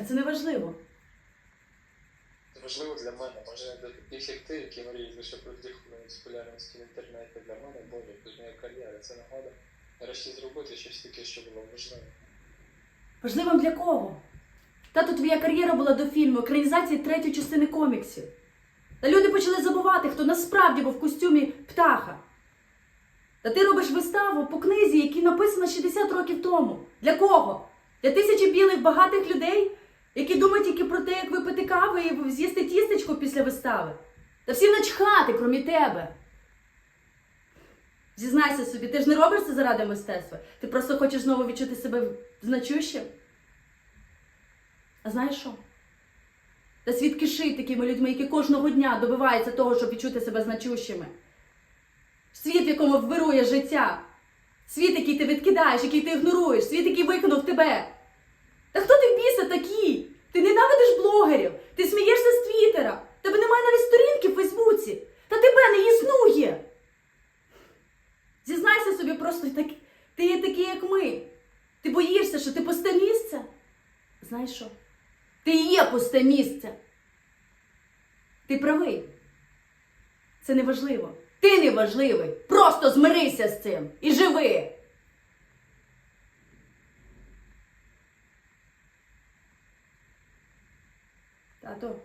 А це не важливо. Це важливо для мене, може для як ти, які мріють лише про вдихнути популярності в інтернеті. Для мене Боже, тут моя кар'єра, це нагода. Нарешті зробити щось таке, що було важливо. Важливим для кого? Тато, твоя кар'єра була до фільму, екранізації третьої частини коміксів. Та люди почали забувати, хто насправді був в костюмі птаха. Та ти робиш виставу по книзі, яка написана 60 років тому. Для кого? Для тисячі білих багатих людей, тільки про те, як випити кави і з'їсти тістечко після вистави. Та всім начхати, крім тебе. Зізнайся собі, ти ж не робиш це заради мистецтва. Ти просто хочеш знову відчути себе значущим. А знаєш що? Та світ кишить такими людьми, які кожного дня добиваються того, щоб відчути себе значущими. Світ, в якому вирує життя. Світ, який ти відкидаєш, який ти ігноруєш, світ, який виконав тебе. Та хто ти біса такий? Ти ненавидиш блогерів, ти смієшся з Твіттера, тебе немає навіть сторінки в Фейсбуці, та тебе не існує. Зізнайся собі просто так, ти є такий, як ми. Ти боїшся, що ти пусте місце? Знаєш що? Ти є пусте місце. Ти правий. Це не важливо. Ти не важливий. Просто змирися з цим і живи. Тато,